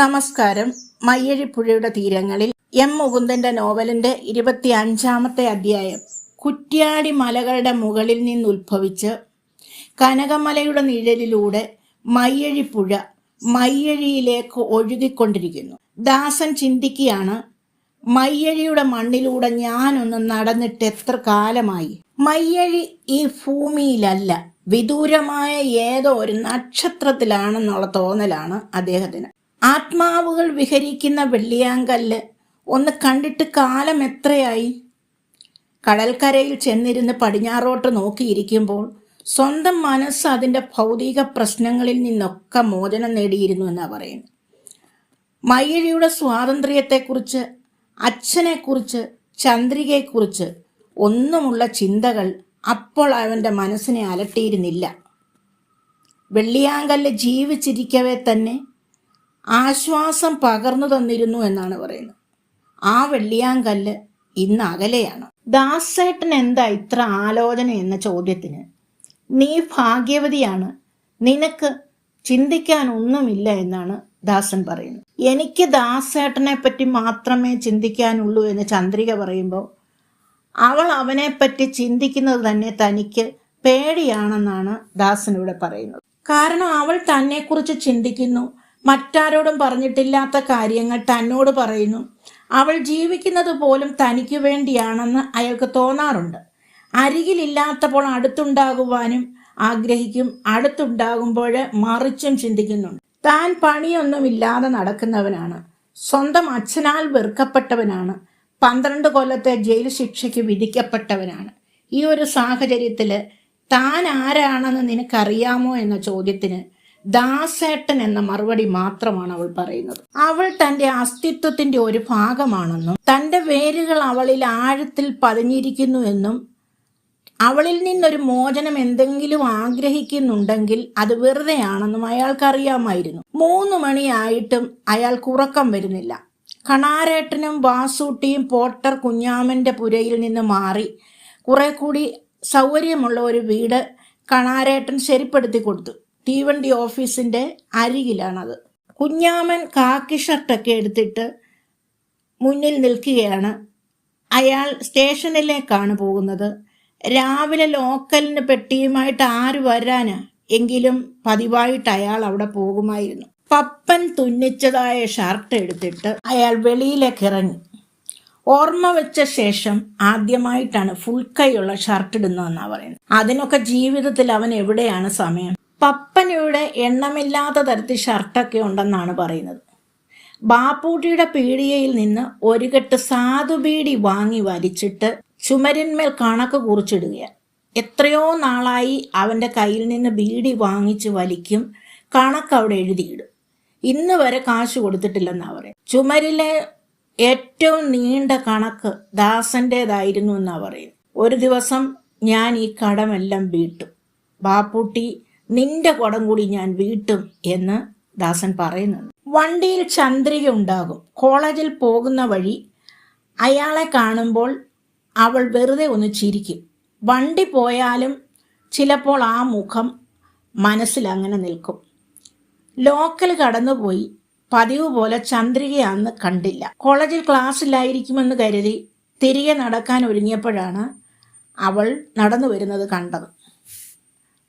നമസ്കാരം. മയ്യഴിപ്പുഴയുടെ തീരങ്ങളിൽ എം മുകുന്ദന്റെ നോവലിന്റെ ഇരുപത്തി അഞ്ചാമത്തെ അധ്യായം കുറ്റ്യാടി മലകളുടെ മുകളിൽ നിന്നുത്ഭവിച്ച് കനകമലയുടെ നിഴലിലൂടെ മയ്യഴിപ്പുഴ മയ്യഴിയിലേക്ക് ഒഴുകിക്കൊണ്ടിരിക്കുന്നു. ദാസൻ ചിന്തിക്കുകയാണ് മയ്യഴിയുടെ മണ്ണിലൂടെ ഞാനൊന്ന് നടന്നിട്ട് എത്ര കാലമായി? മയ്യഴി ഈ ഭൂമിയിലല്ല വിദൂരമായ ഏതോ ഒരു നക്ഷത്രത്തിലാണെന്നുള്ള തോന്നലാണ് അദ്ദേഹത്തിന്. ആത്മാവുകൾ വിഹരിക്കുന്ന വെള്ളിയാങ്കല്ല് ഒന്ന് കണ്ടിട്ട് കാലം എത്രയായി? കടൽക്കരയിൽ ചെന്നിരുന്ന് പടിഞ്ഞാറോട്ട് നോക്കിയിരിക്കുമ്പോൾ സ്വന്തം മനസ്സ് അതിന്റെ ഭൗതിക പ്രശ്നങ്ങളിൽ നിന്നൊക്കെ മോചനം നേടിയിരുന്നു എന്നാണ് പറയുന്നത്. മയ്യഴിയുടെ സ്വാതന്ത്ര്യത്തെക്കുറിച്ച് അച്ഛനെക്കുറിച്ച് ചന്ദ്രികയെക്കുറിച്ച് ഒന്നുമുള്ള ചിന്തകൾ അപ്പോൾ അവന്റെ മനസ്സിനെ അലട്ടിയിരുന്നില്ല. വെള്ളിയാങ്കല്ല് ജീവിച്ചിരിക്കവേ തന്നെ ആശ്വാസം പകർന്നു തന്നിരുന്നു എന്നാണ് പറയുന്നത്. ആ വെള്ളിയാങ്കല്ല് ഇന്ന് അകലെയാണ്. ദാസേട്ടൻ എന്താ ഇത്ര ആലോചന എന്ന ചോദ്യത്തിന്? നീ ഭാഗ്യവതിയാണ്. നിനക്ക് ചിന്തിക്കാൻ ഒന്നുമില്ല എന്നാണ് ദാസൻ പറയുന്നത്. എനിക്ക് ദാസേട്ടനെ പറ്റി മാത്രമേ ചിന്തിക്കാനുള്ളൂ എന്ന് ചന്ദ്രിക പറയുമ്പോൾ അവൾ അവനെപ്പറ്റി ചിന്തിക്കുന്നത് തന്നെ തനിക്ക് പേടിയാണെന്നാണ് ദാസൻ ഇവിടെ പറയുന്നത്. കാരണം അവൾ തന്നെക്കുറിച്ച് ചിന്തിക്കുന്നു. മറ്റാരോടും പറഞ്ഞിട്ടില്ലാത്ത കാര്യങ്ങൾ തന്നോട് പറയുന്നു. അവൾ ജീവിക്കുന്നത് പോലും തനിക്ക് വേണ്ടിയാണെന്ന് അയാൾക്ക് തോന്നാറുണ്ട്. അരികിലില്ലാത്തപ്പോൾ അടുത്തുണ്ടാകുവാനും ആഗ്രഹിക്കും. അടുത്തുണ്ടാകുമ്പോൾ മറിച്ചും ചിന്തിക്കുന്നുണ്ട്. താൻ പണിയൊന്നുമില്ലാതെ നടക്കുന്നവനാണ്. സ്വന്തം അച്ഛനാൽ വെറുക്കപ്പെട്ടവനാണ്. പന്ത്രണ്ട് കൊല്ലത്തെ ജയിൽ ശിക്ഷയ്ക്ക് വിധിക്കപ്പെട്ടവനാണ്. ഈ ഒരു സാഹചര്യത്തിൽ താൻ ആരാണെന്ന് നിനക്കറിയാമോ എന്ന ചോദ്യത്തിന് ദാസേട്ടൻ എന്ന മറുപടി മാത്രമാണ് അവൾ പറയുന്നത്. അവൾ തന്റെ അസ്തിത്വത്തിന്റെ ഒരു ഭാഗമാണെന്നും തന്റെ വേരുകൾ അവളിൽ ആഴത്തിൽ പതിഞ്ഞിരിക്കുന്നു എന്നും അവളിൽ നിന്നൊരു മോചനം എന്തെങ്കിലും ആഗ്രഹിക്കുന്നുണ്ടെങ്കിൽ അത് വെറുതെയാണെന്നും അയാൾക്കറിയാമായിരുന്നു. മൂന്ന് മണിയായിട്ടും അയാൾക്ക് ഉറക്കം വരുന്നില്ല. കണാരേട്ടനും വാസൂട്ടിയും പോട്ടർ കുഞ്ഞാമന്റെ പുരയിൽ നിന്ന് മാറി കുറെ കൂടി സൗകര്യമുള്ള ഒരു വീട് കണാരേട്ടൻ ശരിപ്പെടുത്തി കൊടുത്തു. തീവണ്ടി ഓഫീസിന്റെ അരികിലാണത്. കുഞ്ഞാമൻ കാക്കി ഷർട്ടൊക്കെ എടുത്തിട്ട് മുന്നിൽ നിൽക്കുകയാണ്. അയാൾ സ്റ്റേഷനിലേക്കാണ് പോകുന്നത്. രാവിലെ ലോക്കലിന് പെട്ടിയുമായിട്ട് ആര് വരാന്? എങ്കിലും പതിവായിട്ട് അയാൾ അവിടെ പോകുമായിരുന്നു. പപ്പൻ തുന്നിച്ചതായ ഷർട്ട് എടുത്തിട്ട് അയാൾ വെളിയിലേക്ക് ഇറങ്ങി ഓർമ്മ വെച്ച ശേഷം ആദ്യമായിട്ടാണ് ഫുൾ കൈയുള്ള ഷർട്ട് ഇടുന്നതെന്നാണ് പറയുന്നത്. അതിനൊക്കെ ജീവിതത്തിൽ അവൻ എവിടെയാണ് സമയം? പപ്പനയുടെ എണ്ണമില്ലാത്ത തരത്തിൽ ഷർട്ടൊക്കെ ഉണ്ടെന്നാണ് പറയുന്നത്. ബാപ്പൂട്ടിയുടെ പീടികയിൽ നിന്ന് ഒരു കെട്ട് സാധുബീഡി വാങ്ങി വലിച്ചിട്ട് ചുമരിന്മേൽ കണക്ക് കുറിച്ചിടുകയാണ്. എത്രയോ നാളായി അവന്റെ കയ്യിൽ നിന്ന് ബീഡി വാങ്ങിച്ച് വലിക്കും കണക്ക് അവിടെ എഴുതിയിടും. ഇന്ന് വരെ കാശ് കൊടുത്തിട്ടില്ലെന്നാണ് പറയും ചുമരിലെ ഏറ്റവും നീണ്ട കണക്ക് ദാസന്റേതായിരുന്നു എന്നാണ് പറയും ഒരു ദിവസം ഞാൻ ഈ കടമെല്ലാം വീട്ടു. ബാപ്പൂട്ടി നിന്റെ കുടം കൂടി ഞാൻ വീട്ടും എന്ന് ദാസൻ പറയുന്നുണ്ട് വണ്ടിയിൽ ചന്ദ്രിക ഉണ്ടാകും. കോളേജിൽ പോകുന്ന വഴി അയാളെ കാണുമ്പോൾ അവൾ വെറുതെ ഒന്ന് ചിരിക്കും. വണ്ടി പോയാലും ചിലപ്പോൾ ആ മുഖം മനസ്സിൽ അങ്ങനെ നിൽക്കും. ലോക്കൽ കടന്നുപോയി. പതിവ് പോലെ ചന്ദ്രിക അന്ന് കണ്ടില്ല. കോളേജിൽ ക്ലാസ്സിലായിരിക്കുമെന്ന് കരുതി തിരികെ നടക്കാൻ ഒരുങ്ങിയപ്പോഴാണ് അവൾ നടന്നു വരുന്നത് കണ്ടത്.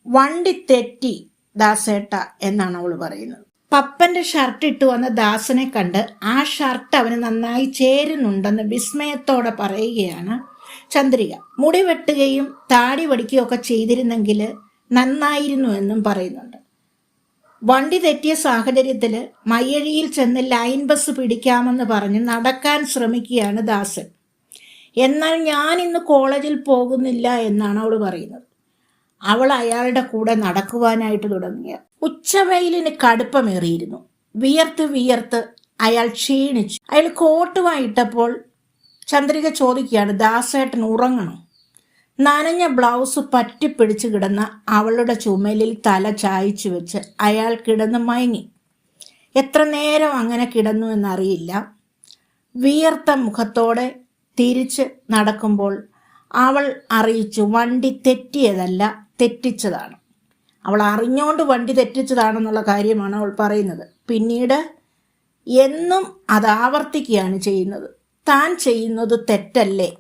വണ്ടി തെറ്റി ദാസേട്ട എന്നാണ് അവൾ പറയുന്നത്. പപ്പന്റെ ഷർട്ട് ഇട്ട് വന്ന ദാസനെ കണ്ട് ആ ഷർട്ട് അവന് നന്നായി ചേരുന്നുണ്ടെന്ന് വിസ്മയത്തോടെ പറയുകയാണ് ചന്ദ്രിക. മുടി വെട്ടുകയും താടി വടിക്കുകയും ഒക്കെ ചെയ്തിരുന്നെങ്കിൽ നന്നായിരുന്നു എന്നും പറയുന്നുണ്ട്. വണ്ടി തെറ്റിയ സാഹചര്യത്തിൽ മയ്യഴിയിൽ ചെന്ന് ലൈൻ ബസ് പിടിക്കാമെന്ന് പറഞ്ഞ് നടക്കാൻ ശ്രമിക്കുകയാണ് ദാസൻ. എന്നാൽ ഞാൻ ഇന്ന് കോളേജിൽ പോകുന്നില്ല എന്നാണ് അവൾ പറയുന്നത്. അവൾ അയാളുടെ കൂടെ നടക്കുവാനായിട്ട് തുടങ്ങിയ. ഉച്ചവെയിലിന് കടുപ്പമേറിയിരുന്നു. വിയർത്ത് വിയർത്ത് അയാൾ ക്ഷീണിച്ചു. അയാൾ കോട്ടുമായിട്ടപ്പോൾ ചന്ദ്രിക ചോദിക്കുകയാണ് ദാസേട്ടൻ ഉറങ്ങണം? നനഞ്ഞ ബ്ലൗസ് പറ്റിപ്പിടിച്ച് കിടന്ന അവളുടെ ചുമലിൽ തല ചായച്ചു വെച്ച് അയാൾ കിടന്ന് മയങ്ങി. എത്ര നേരം അങ്ങനെ കിടന്നു എന്നറിയില്ല. വിയർത്ത മുഖത്തോടെ തിരിച്ച് നടക്കുമ്പോൾ അവൾ അറിയിച്ചു വണ്ടി തെറ്റിയതല്ല തെറ്റിച്ചതാണ്. അവൾ അറിഞ്ഞുകൊണ്ട് വണ്ടി തെറ്റിച്ചതാണെന്നുള്ള കാര്യമാണ് അവൾ പറയുന്നത്. പിന്നീട് എന്നും അത് ആവർത്തിക്കുകയാണ് ചെയ്യുന്നത്. താൻ ചെയ്യുന്നത് തെറ്റല്ലേ?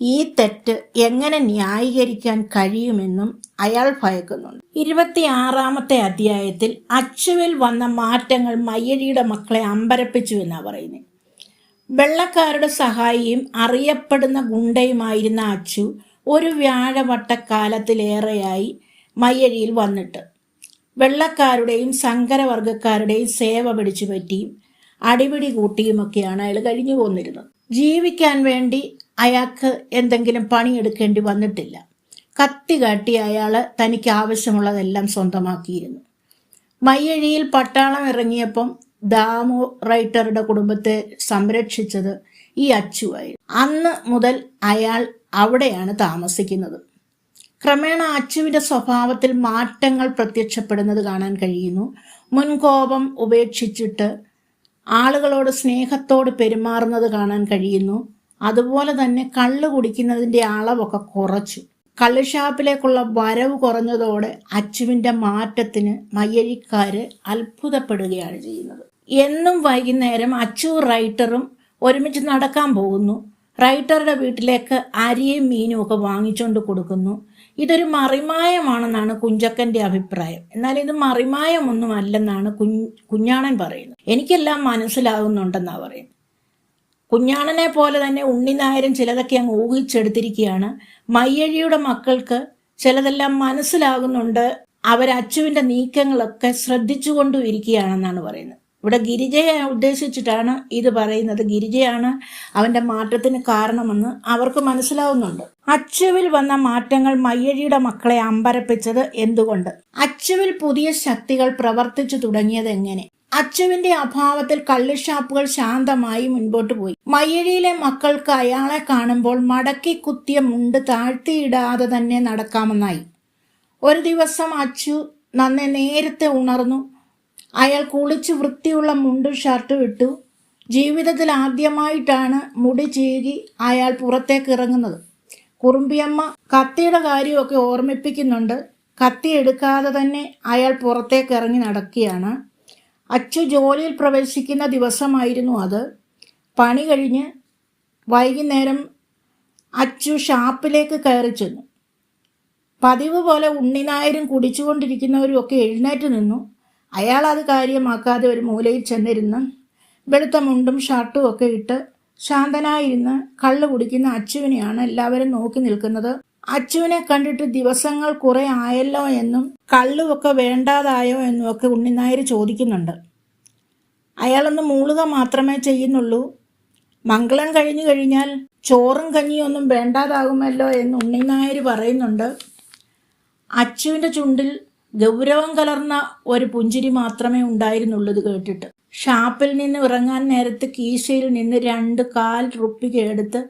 ഈ തെറ്റ് എങ്ങനെ ന്യായീകരിക്കാൻ കഴിയുമെന്നും അയാൾ ഭയക്കുന്നുണ്ട്. ഇരുപത്തിയാറാമത്തെ അധ്യായത്തിൽ അച്ചുവിൽ വന്ന മാറ്റങ്ങൾ മയ്യഴിയുടെ മക്കളെ അമ്പരപ്പിച്ചു എന്നാണ് പറയുന്നത് വെള്ളക്കാരുടെ സഹായിയും അറിയപ്പെടുന്ന ഗുണ്ടയുമായിരുന്ന അച്ചു ഒരു വ്യാഴവട്ടക്കാലത്തിലേറെയായി മയ്യഴിയിൽ വന്നിട്ട്. വെള്ളക്കാരുടെയും സങ്കരവർഗക്കാരുടെയും സേവ പിടിച്ചു പറ്റിയും അടിപിടി കൂട്ടിയുമൊക്കെയാണ് അയാൾ കഴിഞ്ഞു പോന്നിരുന്നത്. ജീവിക്കാൻ വേണ്ടി അയാൾക്ക് എന്തെങ്കിലും പണിയെടുക്കേണ്ടി വന്നിട്ടില്ല. കത്തി കാട്ടി അയാൾ തനിക്ക് ആവശ്യമുള്ളതെല്ലാം സ്വന്തമാക്കിയിരുന്നു. മയ്യഴിയിൽ പട്ടാളം ഇറങ്ങിയപ്പം ദാമു റൈറ്ററുടെ കുടുംബത്തെ സംരക്ഷിച്ചത് ഈ അച്ചുവായിരുന്നു. അന്ന് മുതൽ അയാൾ അവിടെയാണ് താമസിക്കുന്നത്. ക്രമേണ അച്ചുവിന്റെ സ്വഭാവത്തിൽ മാറ്റങ്ങൾ പ്രത്യക്ഷപ്പെടുന്നത് കാണാൻ കഴിയുന്നു. മുൻകോപം ഉപേക്ഷിച്ചിട്ട് ആളുകളോട് സ്നേഹത്തോട് പെരുമാറുന്നത് കാണാൻ കഴിയുന്നു. അതുപോലെ തന്നെ കള്ള് കുടിക്കുന്നതിന്റെ അളവൊക്കെ കുറച്ചു. കള്ളുഷാപ്പിലേക്കുള്ള വരവ് കുറഞ്ഞതോടെ അച്ചുവിന്റെ മാറ്റത്തിന് മയ്യഴിക്കാര് അത്ഭുതപ്പെടുകയാണ് ചെയ്യുന്നത്. എന്നും വൈകുന്നേരം അച്ചു റൈറ്ററും ഒരുമിച്ച് നടക്കാൻ പോകുന്നു. റൈറ്ററുടെ വീട്ടിലേക്ക് അരിയും മീനും ഒക്കെ വാങ്ങിച്ചുകൊണ്ട് കൊടുക്കുന്നു. ഇതൊരു മറിമായമാണെന്നാണ് കുഞ്ചക്കന്റെ അഭിപ്രായം. എന്നാൽ ഇത് മറിമായമൊന്നും അല്ലെന്നാണ് കുഞ്ഞ് കുഞ്ഞാണൻ പറയുന്നത്. എനിക്കെല്ലാം മനസ്സിലാകുന്നുണ്ടെന്നാണ് പറയുന്നത്. കുഞ്ഞാണനെ പോലെ തന്നെ ഉണ്ണിനായരും ചിലതൊക്കെ അങ്ങ് ഊഹിച്ചെടുത്തിരിക്കുകയാണ്. മയ്യഴിയുടെ മക്കൾക്ക് ചിലതെല്ലാം മനസ്സിലാകുന്നുണ്ട്. അവർ അച്ചുവിന്റെ നീക്കങ്ങളൊക്കെ ശ്രദ്ധിച്ചുകൊണ്ടും ഇരിക്കുകയാണെന്നാണ് പറയുന്നത്. ഇവിടെ ഗിരിജയെ ഉദ്ദേശിച്ചിട്ടാണ് ഇത് പറയുന്നത്. ഗിരിജയാണ് അവന്റെ മാറ്റത്തിന് കാരണമെന്ന് അവർക്ക് മനസ്സിലാവുന്നുണ്ട്. അച്ചുവിൽ വന്ന മാറ്റങ്ങൾ മയ്യഴിയുടെ മക്കളെ അമ്പരപ്പിച്ചത് എന്തുകൊണ്ട്? അച്ചുവിൽ പുതിയ ശക്തികൾ പ്രവർത്തിച്ചു തുടങ്ങിയത് എങ്ങനെ? അച്ചുവിന്റെ അഭാവത്തിൽ കള്ളുഷാപ്പുകൾ ശാന്തമായി മുൻപോട്ട് പോയി. മയ്യഴിയിലെ മക്കൾക്ക് അയാളെ കാണുമ്പോൾ മടക്കി കുത്തിയ മുണ്ട് താഴ്ത്തിയിടാതെ തന്നെ നടക്കാമെന്നായി. ഒരു ദിവസം അച്ചു നന്നെ നേരത്തെ ഉണർന്നു. അയാൾ കുളിച്ച് വൃത്തിയുള്ള മുണ്ടും ഷർട്ടും ഇട്ടു. ജീവിതത്തിൽ ആദ്യമായിട്ടാണ് മുടി ചീകി അയാൾ പുറത്തേക്ക് ഇറങ്ങുന്നത്. കുറുമ്പിയമ്മ കത്തിയുടെ കാര്യമൊക്കെ ഓർമ്മിപ്പിക്കുന്നുണ്ട്. കത്തി എടുക്കാതെ തന്നെ അയാൾ പുറത്തേക്ക് ഇറങ്ങി നടക്കുകയാണ്. അച്ചു ജോലിയിൽ പ്രവേശിക്കുന്ന ദിവസമായിരുന്നു അത്. പണി കഴിഞ്ഞ് വൈകുന്നേരം അച്ചു ഷാപ്പിലേക്ക് കയറി ചെന്നു. പതിവ് പോലെ ഉണ്ണിനായരും കുടിച്ചുകൊണ്ടിരിക്കുന്നവരും ഒക്കെ എഴുന്നേറ്റ് നിന്നു. അയാൾ അത് കാര്യമാക്കാതെ ഒരു മൂലയിൽ ചെന്നിരുന്ന് വെളുത്ത മുണ്ടും ഷർട്ടും ഒക്കെ ഇട്ട് ശാന്തനായിരുന്ന് കള്ളു കുടിക്കുന്ന അച്ചുവിനെയാണ് എല്ലാവരും നോക്കി നിൽക്കുന്നത്. അച്ചുവിനെ കണ്ടിട്ട് ദിവസങ്ങൾ കുറെ ആയല്ലോ എന്നും കള്ളുമൊക്കെ വേണ്ടാതായോ എന്നും ഒക്കെ ഉണ്ണിനായർ ചോദിക്കുന്നുണ്ട്. അയാളൊന്ന് മൂളുക മാത്രമേ ചെയ്യുന്നുള്ളൂ. മംഗളം കഴിഞ്ഞു കഴിഞ്ഞാൽ ചോറും കഞ്ഞിയൊന്നും വേണ്ടാതാകുമല്ലോ എന്ന് ഉണ്ണിനായർ പറയുന്നുണ്ട്. അച്ചുവിന്റെ ചുണ്ടിൽ ഗൗരവം കലർന്ന ഒരു പുഞ്ചിരി മാത്രമേ ഉണ്ടായിരുന്നുള്ളൂ ഇത് കേട്ടിട്ട്. ഷാപ്പിൽ നിന്ന് ഇറങ്ങാൻ നേരത്ത് കീശയിൽ നിന്ന് രണ്ട് കാൽ റുപ്പിക എടുത്ത്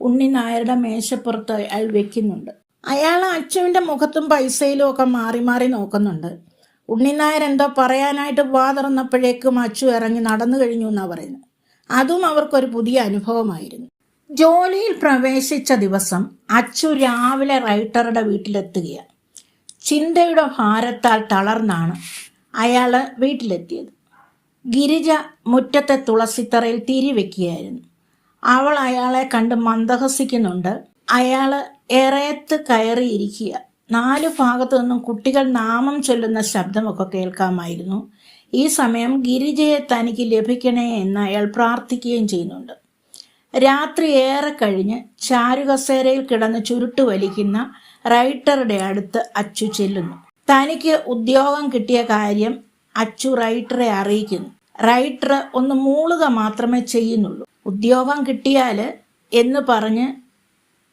ഉണ്ണി നായരുടെ മേശപ്പുറത്ത് അയാൾ വെക്കുന്നുണ്ട്. അയാൾ അച്ചുവിന്റെ മുഖത്തും പൈസയിലും ഒക്കെ മാറി മാറി നോക്കുന്നുണ്ട്. ഉണ്ണി നായർ എന്തോ പറയാനായിട്ട് വാ തുറന്നപ്പോഴേക്കും അച്ചു ഇറങ്ങി നടന്നു കഴിഞ്ഞു എന്നാണ് പറയുന്നത്. അതും അവർക്കൊരു പുതിയ അനുഭവമായിരുന്നു. ജോലിയിൽ പ്രവേശിച്ച ദിവസം അച്ചു രാവിലെ റൈറ്ററുടെ വീട്ടിലെത്തുകയാണ്. ചിന്തയുടെ ഭാരത്താൽ തളർന്നാണ് അയാൾ വീട്ടിലെത്തിയത്. ഗിരിജ മുറ്റത്തെ തുളസിത്തറയിൽ തിരിവെക്കുകയായിരുന്നു. അവൾ അയാളെ കണ്ട് മന്ദഹസിക്കുന്നുണ്ട്. അയാൾ എറയത്ത് കയറിയിരിക്കുക. നാല് ഭാഗത്തു നിന്നും കുട്ടികൾ നാമം ചൊല്ലുന്ന ശബ്ദമൊക്കെ കേൾക്കാമായിരുന്നു. ഈ സമയം ഗിരിജയെ തനിക്ക് ലഭിക്കണേ എന്ന് അയാൾ പ്രാർത്ഥിക്കുകയും ചെയ്യുന്നുണ്ട്. രാത്രി ഏറെ കഴിഞ്ഞ് ചാരുകസേരയിൽ കിടന്ന് ചുരുട്ട് വലിക്കുന്ന റൈറ്ററുടെ അടുത്ത് അച്ചു ചെല്ലുന്നു. തനിക്ക് ഉദ്യോഗം കിട്ടിയ കാര്യം അച്ചു റൈറ്ററെ അറിയിക്കുന്നു. റൈറ്റർ ഒന്ന് മൂളുക മാത്രമേ ചെയ്യുന്നുള്ളൂ. ഉദ്യോഗം കിട്ടിയാൽ എന്ന് പറഞ്ഞ്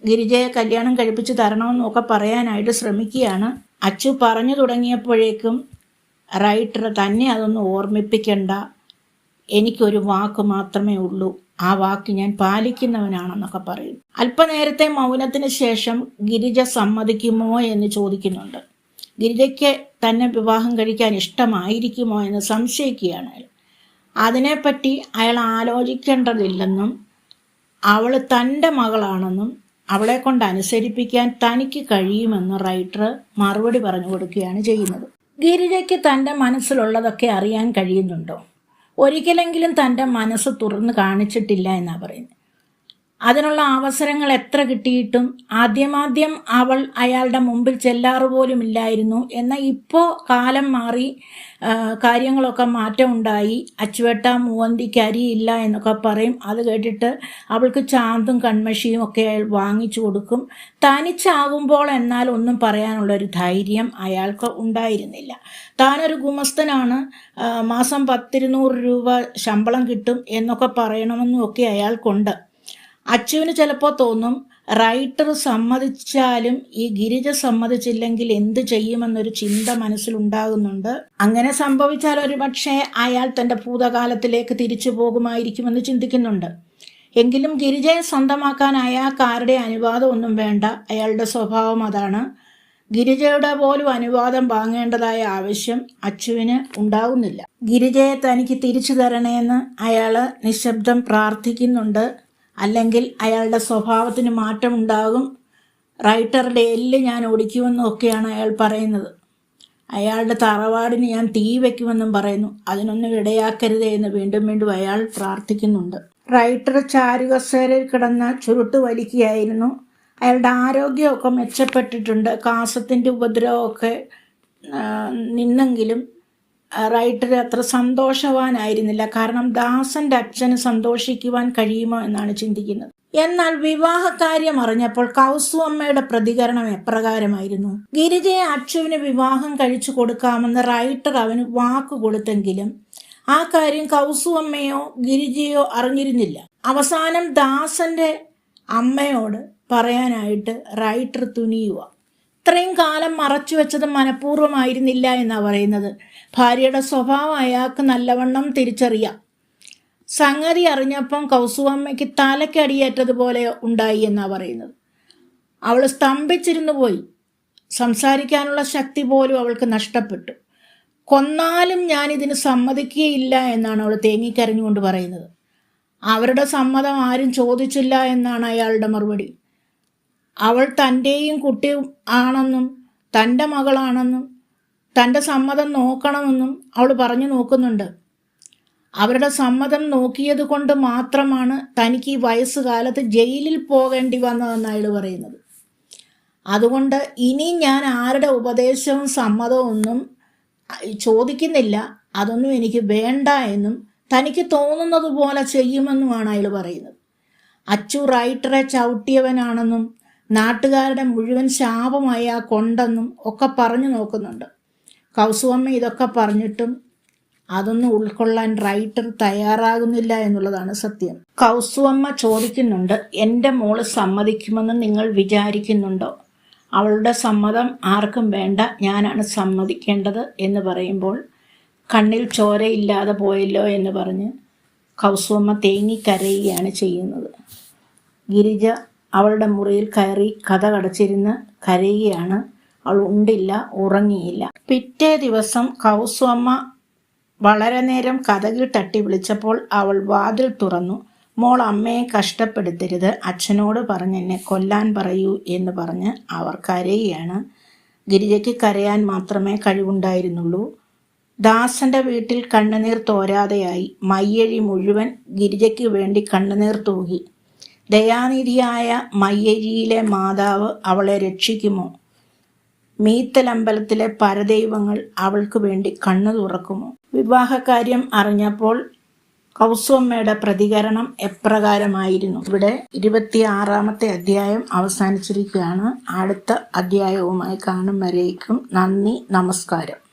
ഗിരിജയെ കല്യാണം കഴിപ്പിച്ച് തരണമെന്നൊക്കെ പറയാനായിട്ട് ശ്രമിക്കുകയാണ്. അച്ചു പറഞ്ഞു തുടങ്ങിയപ്പോഴേക്കും റൈറ്റർ തന്നെ അതൊന്ന് ഓർമ്മിപ്പിക്കണ്ട. എനിക്കൊരു വാക്ക് മാത്രമേ ഉള്ളൂ. ആ വാക്ക് ഞാൻ പാലിക്കുന്നവനാണെന്നൊക്കെ പറയും. അല്പനേരത്തെ മൗനത്തിന് ശേഷം ഗിരിജ സമ്മതിക്കുമോ എന്ന് ചോദിക്കുന്നുണ്ട്. ഗിരിജയ്ക്ക് തന്നെ വിവാഹം കഴിക്കാൻ ഇഷ്ടമായിരിക്കുമോ എന്ന് സംശയിക്കുകയാണ് അയാൾ അതിനെപ്പറ്റി അയാൾ ആലോചിക്കേണ്ടതില്ലെന്നും അവൾ തന്റെ മകളാണെന്നും അവളെ കൊണ്ട് അനുസരിപ്പിക്കാൻ തനിക്ക് കഴിയുമെന്ന് റൈറ്റർ മറുപടി പറഞ്ഞു കൊടുക്കുകയാണ് ചെയ്യുന്നത്. ഗിരിജയ്ക്ക് തന്റെ മനസ്സിലുള്ളതൊക്കെ അറിയാൻ കഴിയുന്നുണ്ടോ? ഒരിക്കലെങ്കിലും തന്റെ മനസ്സ് തുറന്ന് കാണിച്ചിട്ടില്ല എന്നാണ് പറയുന്നത്. അതിനുള്ള അവസരങ്ങൾ എത്ര കിട്ടിയിട്ടും ആദ്യമാദ്യം അവൾ അയാളുടെ മുമ്പിൽ ചെല്ലാറ് പോലും ഇല്ലായിരുന്നു എന്നാൽ ഇപ്പോൾ കാലം മാറി കാര്യങ്ങളൊക്കെ മാറ്റം ഉണ്ടായി. അച്ചുവെട്ട മൂവന്തിക്ക് അരിയില്ല എന്നൊക്കെ പറയും. അത് കേട്ടിട്ട് അവൾക്ക് ചാന്തും കൺമഷിയും ഒക്കെ അയാൾ വാങ്ങിച്ചു കൊടുക്കും. തനിച്ചാകുമ്പോൾ എന്നാൽ ഒന്നും പറയാനുള്ളൊരു ധൈര്യം അയാൾക്ക് ഉണ്ടായിരുന്നില്ല. താനൊരു ഗുമസ്തനാണ്. മാസം പത്തിരുന്നൂറ് രൂപ ശമ്പളം കിട്ടും എന്നൊക്കെ പറയണമെന്നും ഒക്കെ അയാൾക്കുണ്ട്. അച്ചുവിന് ചിലപ്പോൾ തോന്നും റൈറ്റർ സമ്മതിച്ചാലും ഈ ഗിരിജ സമ്മതിച്ചില്ലെങ്കിൽ എന്ത് ചെയ്യുമെന്നൊരു ചിന്ത മനസ്സിലുണ്ടാകുന്നുണ്ട്. അങ്ങനെ സംഭവിച്ചാൽ ഒരു പക്ഷേ അയാൾ തന്റെ ഭൂതകാലത്തിലേക്ക് തിരിച്ചു പോകുമായിരിക്കുമെന്ന് ചിന്തിക്കുന്നുണ്ട്. എങ്കിലും ഗിരിജയെ സ്വന്തമാക്കാൻ അയാൾക്കാരുടെ അനുവാദം ഒന്നും വേണ്ട. അയാളുടെ സ്വഭാവം അതാണ്. ഗിരിജയുടെ പോലും അനുവാദം വാങ്ങേണ്ടതായ ആവശ്യം അച്ചുവിന് ഉണ്ടാകുന്നില്ല ഗിരിജയെ തനിക്ക് തിരിച്ചു തരണേന്ന് അയാൾ നിശബ്ദം പ്രാർത്ഥിക്കുന്നുണ്ട്. അല്ലെങ്കിൽ അയാളുടെ സ്വഭാവത്തിന് മാറ്റമുണ്ടാകും. റൈറ്ററുടെ എല്ല് ഞാൻ ഓടിക്കുമെന്നും ഒക്കെയാണ് അയാൾ പറയുന്നത്. അയാളുടെ തറവാടിന് ഞാൻ തീ വയ്ക്കുമെന്നും പറയുന്നു. അതിനൊന്നും ഇടയാക്കരുതേ എന്ന് വീണ്ടും വീണ്ടും അയാൾ പ്രാർത്ഥിക്കുന്നുണ്ട്. റൈറ്റർ ചാരുകസേരയിൽ കിടന്ന ചുരുട്ട് വലിക്കുകയായിരുന്നു. അയാളുടെ ആരോഗ്യമൊക്കെ മെച്ചപ്പെട്ടിട്ടുണ്ട്. കാസത്തിന്റെ ഉപദ്രവമൊക്കെ നിന്നെങ്കിലും റൈറ്റർ അത്ര സന്തോഷവാനായിരുന്നില്ല. കാരണം ദാസന്റെ അച്ഛന് സന്തോഷിക്കുവാൻ കഴിയുമോ എന്നാണ് ചിന്തിക്കുന്നത്. എന്നാൽ വിവാഹകാര്യം അറിഞ്ഞപ്പോൾ കൗസു അമ്മയുടെ പ്രതികരണം എപ്രകാരമായിരുന്നു? ഗിരിജയെ അച്ചുവിന് വിവാഹം കഴിച്ചു കൊടുക്കാമെന്ന് റൈറ്റർ അവന് വാക്ക് കൊടുത്തെങ്കിലും ആ കാര്യം കൗസു അമ്മയോ ഗിരിജയോ അറിഞ്ഞിരുന്നില്ല. അവസാനം ദാസന്റെ അമ്മയോട് പറയാനായിട്ട് റൈറ്റർ തുനിയുക. ഇത്രയും കാലം മറച്ചു വെച്ചത് മനഃപൂർവമായിരുന്നില്ല എന്നാണ് പറയുന്നത്. ഭാര്യയുടെ സ്വഭാവം അയാൾക്ക് നല്ലവണ്ണം തിരിച്ചറിയാം. സംഗതി അറിഞ്ഞപ്പം കൗസുവമ്മയ്ക്ക് തലക്കടിയേറ്റതുപോലെ ഉണ്ടായി എന്നാണ് പറയുന്നത്. അവൾ സ്തംഭിച്ചിരുന്നു പോയി. സംസാരിക്കാനുള്ള ശക്തി പോലും അവൾക്ക് നഷ്ടപ്പെട്ടു. കൊന്നാലും ഞാൻ ഞാനിതിന് സമ്മതിക്കുകയില്ല എന്നാണ് അവൾ തേങ്ങിക്കരഞ്ഞുകൊണ്ട് പറയുന്നത്. അവരുടെ സമ്മതം ആരും ചോദിച്ചില്ല എന്നാണ് അയാളുടെ മറുപടി. അവൾ തന്റെയും കുട്ടിയും ആണെന്നും തന്റെ മകളാണെന്നും തന്റെ സമ്മതം നോക്കണമെന്നും അവൾ പറഞ്ഞു നോക്കുന്നുണ്ട്. അവരുടെ സമ്മതം നോക്കിയത് കൊണ്ട് മാത്രമാണ് തനിക്ക് ഈ വയസ്സുകാലത്ത് ജയിലിൽ പോകേണ്ടി വന്നതെന്ന് അയാൾ പറയുന്നത്. അതുകൊണ്ട് ഇനി ഞാൻ ആരുടെ ഉപദേശവും സമ്മതവും ഒന്നും ചോദിക്കുന്നില്ല. അതൊന്നും എനിക്ക് വേണ്ട എന്നും തനിക്ക് തോന്നുന്നത് പോലെ ചെയ്യുമെന്നുമാണ് അയാൾ പറയുന്നത്. അച്ചു റൈറ്ററെ ചവിട്ടിയവനാണെന്നും നാട്ടുകാരുടെ മുഴുവൻ ശാപമായി ആ കൊണ്ടെന്നും ഒക്കെ പറഞ്ഞു നോക്കുന്നുണ്ട്. കൗസുവമ്മ ഇതൊക്കെ പറഞ്ഞിട്ടും അതൊന്നും ഉൾക്കൊള്ളാൻ റൈറ്റർ തയ്യാറാകുന്നില്ല എന്നുള്ളതാണ് സത്യം. കൗസുവമ്മ ചോദിക്കുന്നുണ്ട് എന്റെ മോൾ സമ്മതിക്കുമെന്ന് നിങ്ങൾ വിചാരിക്കുന്നുണ്ടോ? അവളുടെ സമ്മതം ആർക്കും വേണ്ട ഞാനാണ് സമ്മതിക്കേണ്ടത് എന്ന് പറയുമ്പോൾ കണ്ണിൽ ചോരയില്ലാതെ പോയല്ലോ എന്ന് പറഞ്ഞ് കൗസുവമ്മ തേങ്ങിക്കരയുകയാണ് ചെയ്യുന്നത്. ഗിരിജ അവളുടെ മുറിയിൽ കയറി കഥ കടച്ചിരുന്ന് കരയുകയാണ് അവൾ ഉണ്ടില്ല ഉറങ്ങിയില്ല. പിറ്റേ ദിവസം കൗസുവമ്മ വളരെ നേരം കഥകിൽ തട്ടി വിളിച്ചപ്പോൾ അവൾ വാതിൽ തുറന്നു. മോൾ അമ്മയെ കഷ്ടപ്പെടുത്തരുത് അച്ഛനോട് പറഞ്ഞ് എന്നെ കൊല്ലാൻ പറയൂ എന്ന് പറഞ്ഞ് അവർ കരയുകയാണ്. ഗിരിജയ്ക്ക് കരയാൻ മാത്രമേ കഴിവുണ്ടായിരുന്നുള്ളൂ. ദാസന്റെ വീട്ടിൽ കണ്ണുനീർ തോരാതെയായി. മയ്യഴി മുഴുവൻ ഗിരിജയ്ക്ക് വേണ്ടി കണ്ണുനീർ തൂകി. ദയാനിധിയായ മയ്യഴിയിലെ മാതാവ് അവളെ രക്ഷിക്കുമോ? മീത്തലമ്പലത്തിലെ പരദൈവങ്ങൾ അവൾക്ക് വേണ്ടി കണ്ണു തുറക്കുമോ? വിവാഹകാര്യം അറിഞ്ഞപ്പോൾ കൗസമ്മയുടെ പ്രതികരണം എപ്രകാരമായിരുന്നു? ഇവിടെ ഇരുപത്തിയാറാമത്തെ അധ്യായം അവസാനിച്ചിരിക്കുകയാണ്. അടുത്ത അധ്യായവുമായി കാണും വരേക്കും. നന്ദി നമസ്കാരം.